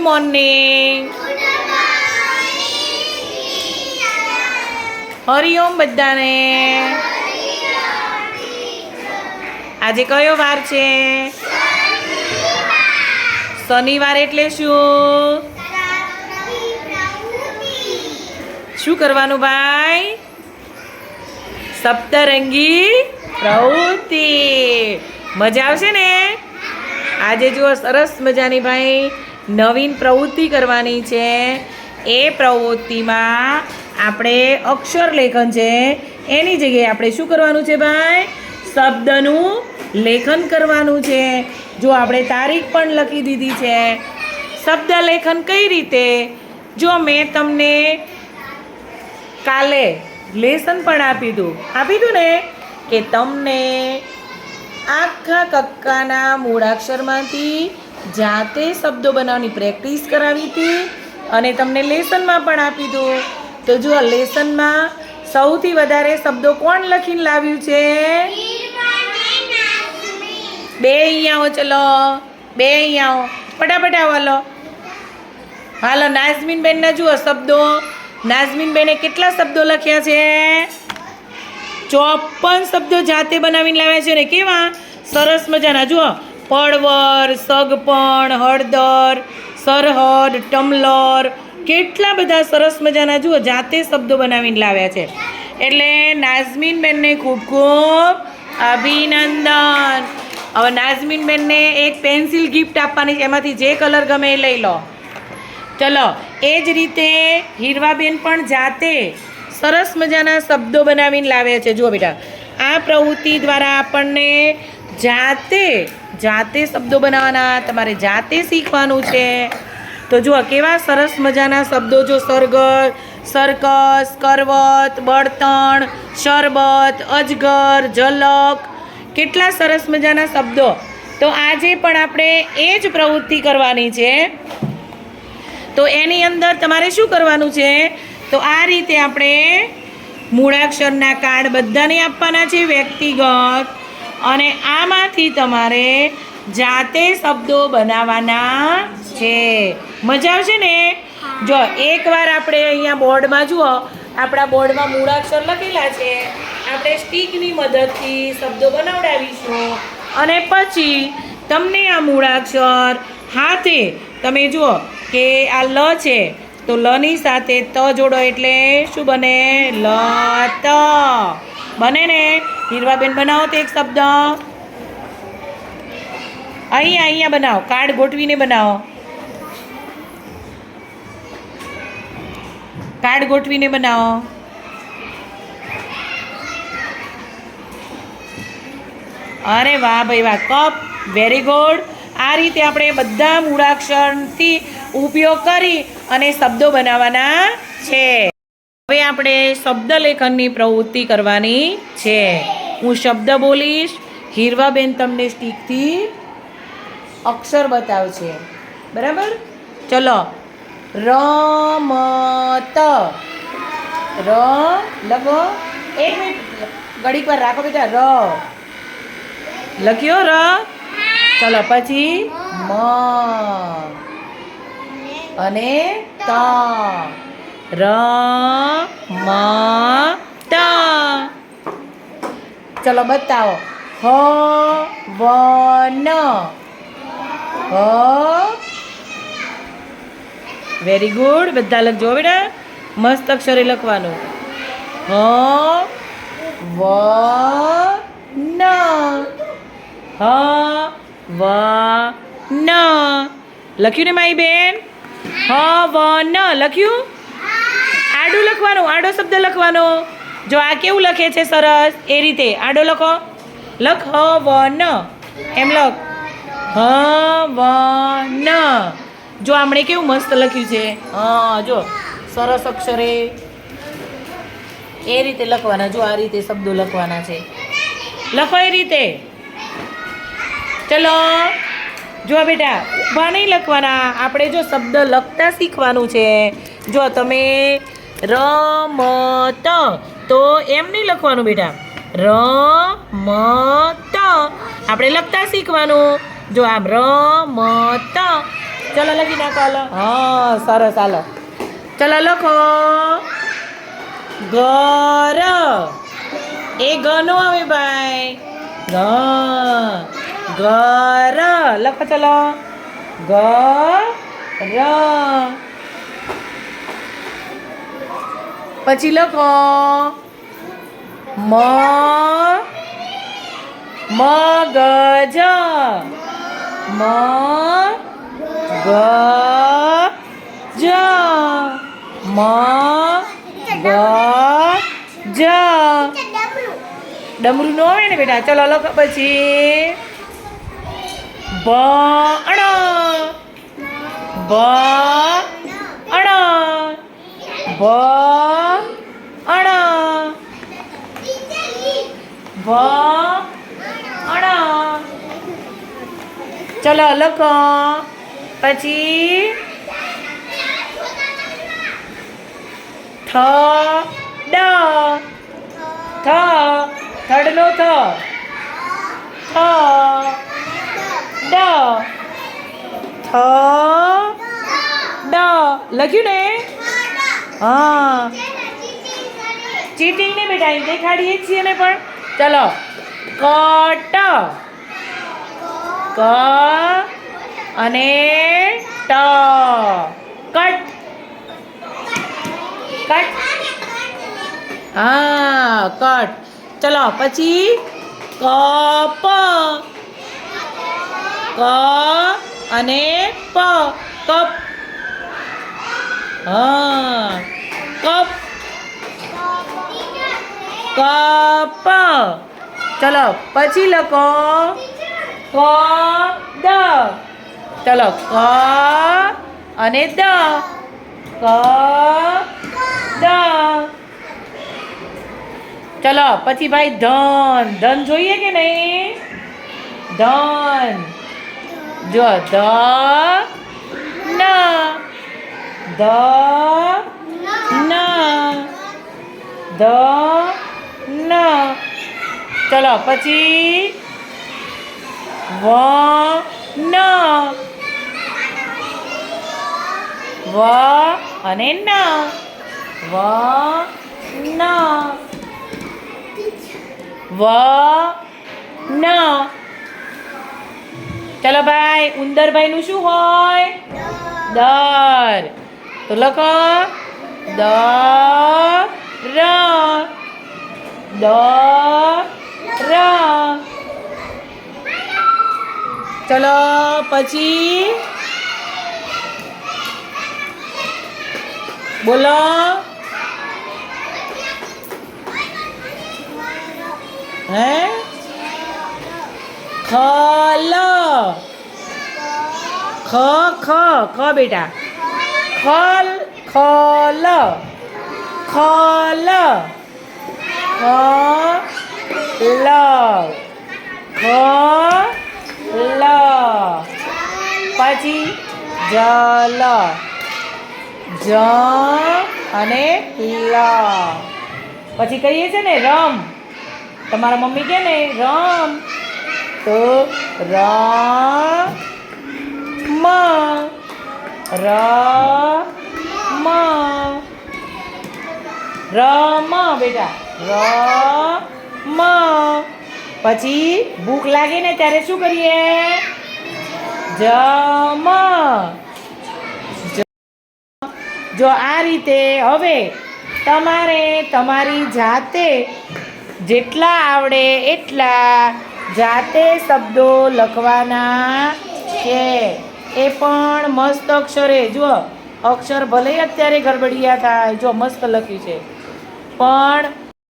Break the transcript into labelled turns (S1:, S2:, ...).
S1: Morning Hariom બધાને. આજે કયો વાર છે? શનિવાર એટલે શું? શું કરવાનું ભાઈ? સપ્તરંગી પ્રવૃત્તિ. મજા આવશે ને? આજે જુઓ, સરસ મજાની ભાઈ નવીન પ્રવૃત્તિ કરવાની છે. એ પ્રવૃત્તિમાં આપણે અક્ષર લેખન છે. એની જગ્યાએ આપણે શું કરવાનું છે ભાઈ? શબ્દનું લેખન કરવાનું છે. જો આપણે તારીખ પણ લખી દીધી છે. શબ્દ લેખન કઈ રીતે? જો મેં તમને કાલે લેસન પણ આપી દઉં. આપી દઉં ને? કે તમને આખા કક્કાના મૂળાક્ષરમાંથી જાતે શબ્દો બનાવવાની પ્રેક્ટિસ કરાવી હતી અને તમને લેસનમાં પણ આપી દો તો જો આ લેસનમાં સૌથી વધારે શબ્દો કોણ લખીને લાવ્યું છે? બે અહીંયા ચલો. બે અહીંયા આવો. ફટાફટ આવો, હાલો. હાલો નાઝમીન બેનના જુઓ શબ્દો. નાઝમીન બેને કેટલા શબ્દો લખ્યા છે? ચોપન શબ્દો જાતે બનાવીને લાવ્યા છે ને કેવા? સરસ મજાના. જુઓ પડવર, સગપણ, હળદર, સરહદ, ટમલર કેટલા બધા સરસ મજાના જુઓ, જાતે શબ્દો બનાવીને લાવ્યા છે. એટલે નાઝમીન બેનને ખૂબ ખૂબ અભિનંદન. હવે નાઝમીન બેનને એક પેન્સિલ ગિફ્ટ આપવાની છે, એમાંથી જે કલર ગમે એ લઈ લો. ચલો, એ જ રીતે હીરવાબેન પણ જાતે સરસ મજાના શબ્દો બનાવીને લાવ્યા છે. જુઓ બેટા, આ પ્રવૃત્તિ દ્વારા આપણને જાતે જાતે શબ્દો બનાવવાના, તમારે જાતે શીખવાનું છે. તો જુઓ, કેવા સરસ મજાના શબ્દો જો સરગર સરકસ, કરવત, બળતણ, શરબત, અજગર, ઝલક, કેટલા સરસ મજાના શબ્દો. તો આજે પણ આપણે એ જ પ્રવૃત્તિ કરવાની છે. તો એની અંદર તમારે શું કરવાનું છે? તો આ રીતે આપણે મૂળાક્ષરના કાર્ડ બધાને આપવાના છે વ્યક્તિગત. અને આમાંથી તમારે જાતે શબ્દો બનાવવાના છે. મજા આવશે ને? જો એકવાર આપણે અહીંયા બોર્ડમાં જુઓ આપણા બોર્ડમાં મૂળાક્ષર લખેલા છે. આપણે સ્ટીકની મદદથી શબ્દો બનાવડાવીશું. અને પછી તમને આ મૂળાક્ષર હાથે તમે જુઓ કે આ લ છે તો લની સાથે ત જોડો એટલે શું બને? લ ત. બને ને? હીરવાબેન બનાવો તો એક શબ્દ. અહીંયા અહીંયા બનાવો. કાર્ડ ગોઠવીને બનાવો. કાર્ડ ગોઠવીને બનાવો. અરે વાહ ભાઈ વાહ, કપ વેરી ગુડ આ રીતે આપણે બધા મૂળાક્ષરથી ઉપયોગ કરી અને શબ્દો બનાવવાના છે. હવે આપણે શબ્દ લેખનની પ્રવૃત્તિ કરવાની છે. હું શબ્દ બોલીશ. હીરવાબેન તમને સ્ટીકથી અક્ષર બતાવશે. બરાબર? ચલો. રમત. ર, લખો. એક મિનિટ. ઘડીક વાર રાખો બેટા. ર. લખ્યો? ર. ચલો, પછી મ. અને ત. ર મ ચલો બતાવો. હ વ ન હ વેરી ગુડ બધા લખજો બેટા. મસ્ત અક્ષરે લખવાનું. હ વ ન હ વ ન લખ્યું ને મારી બેન? હ વ ન લખ્યું? આડું લખવાનું. આડો શબ્દ લખવાનો. જો આ કેવું લખે છે સરસ? એ રીતે. આડો લખો. લખ હ વ ન એમ લખ. હ વ ન જો આમણે કેવું મસ્ત લખ્યું છે? હા, જો. સરસ અક્ષરે. એ રીતે લખવાના. જો આ રીતે શબ્દો લખવાના છે. લખો એ રીતે. ચલો. જો બેટા, ઊભા નહીં લખવાના. આપણે જો શબ્દ લખતા શીખવાનું છે. જો તમે રમત તો એમ નહીં લખવાનું બેટા. ર મ ત. આપણે લખતા શીખવાનું. જો આમ રમત ચલો લખી નાખો હાલો. હા સરસ હાલો. ચલો લખો. ઘર. એ ગ નો આવે ભાઈ. ગ ઘર. લખો ચલો. ઘર પછી લખો. મ, મગજ. મ ગ જ મ ગ જ ડમરું નો આવે ને બેટા? ચલો લખો પછી. ભણ ભણ ભણ અણ. ચલો લખો. પછી થ ડ. થ થડનો થ. થ ડ. થ ડ. લખ્યું ને? હા. ચીટિંગ ને બેટા અહીં દેખાડીએ છીએ ને પણ. ચલો. કટ. ક અને ટ. કટ. કટ. હા, કટ. ચલો, પછી કપ ક અને પ. કપ. હા. કપ. કપ. ચલો, પછી લખો. ક, દ. ચલો, ક અને દ. ક, દ. ચલો, પછી ભાઈ ધન. ધન જોઈએ કે નહીં? ધન. જો, ધ, ન. ધ ન. ધ ચલો, પછી વ ન. વ અને ન. વ ન. વ ન. ચલો ભાઈ, ઉંદરભાઈનું શું હોય? દર. તો લખો. દ ર દ ચલો પછી બોલો હે ખલ ખ ખ ખ બેટા ખલ ખલ ખલ ખલ ખલ પછી જલ જ અને લ. પછી કહીએ છે ને રમ. તમારા મમ્મી કે ને રમ. તો ર મ. ર મ. રમ બેટા. રમ પછી ભૂખ લાગે ને ત્યારે શું કરીએ? જમ. જો આ રીતે હવે તમારે તમારી જાતે જેટલા આવડે એટલા જાતે શબ્દો લખવાના છે. એ પણ મસ્ત અક્ષરે. જુઓ, અક્ષર ભલે અત્યારે ગરબડિયા થાય, જો મસ્ત લખ્યું છે. પણ